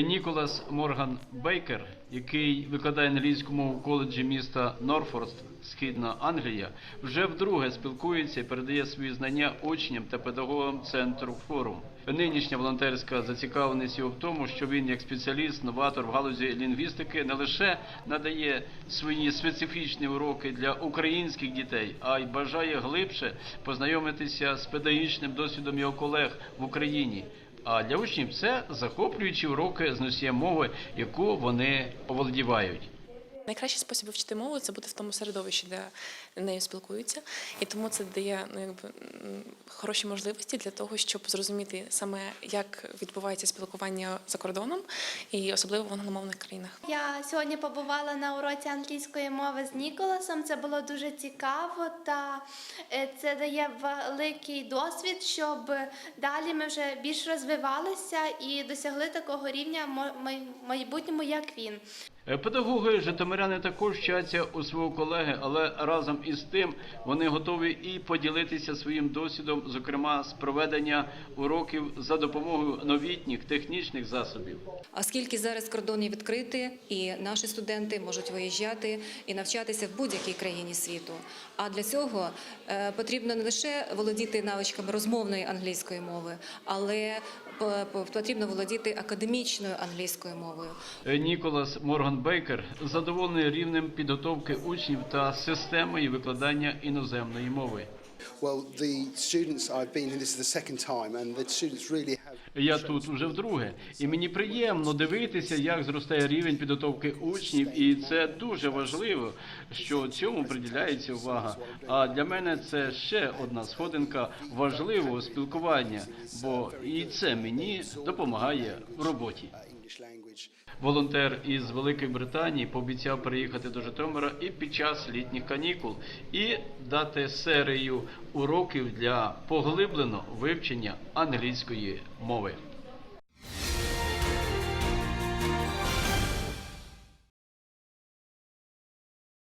Ніколас Морган Бейкер, який викладає англійську мову в коледжі міста Норфорст, Східна Англія, вже вдруге спілкується і передає свої знання учням та педагогам центру форум. Нинішня волонтерська зацікавленість його в тому, що він, як спеціаліст, новатор в галузі лінгвістики, не лише надає свої специфічні уроки для українських дітей, а й бажає глибше познайомитися з педагогічним досвідом його колег в Україні. А для учнів це захоплюючі уроки з носія мови, яку вони оволодівають. Найкращий спосіб вивчити мову це бути в тому середовищі, де нею спілкуються, і тому це дає ну, якби, хороші можливості для того, щоб зрозуміти саме, як відбувається спілкування за кордоном, і особливо в англомовних країнах. Я сьогодні побувала на уроці англійської мови з Ніколасом. Це було дуже цікаво та е, це дає великий досвід, щоб далі ми вже більш розвивалися і досягли такого рівня май- майбутньому, як він. Е, Педагоги житомиряни також вчаться у свого колеги, але разом із тим вони готові і поділитися своїм досвідом, зокрема з проведення уроків за допомогою новітніх технічних засобів. Оскільки зараз кордони відкриті, і наші студенти можуть виїжджати і навчатися в будь-якій країні світу. А для цього е, потрібно не лише володіти навичками розмовної англійської мови, але по- потрібно володіти академічною англійською мовою. Е, Ніколас Морган Бейкер задоволений рівнем підготовки учнів та системою викладання іноземної мови. Я тут уже вдруге, і мені приємно дивитися, як зростає рівень підготовки учнів, і це дуже важливо, що цьому приділяється увага. А для мене це ще одна сходинка важливого спілкування, бо і це мені допомагає в роботі. Волонтер із Великої Британії пообіцяв приїхати до Житомира і під час літніх канікул і дати серію уроків для поглибленого вивчення англійської мови.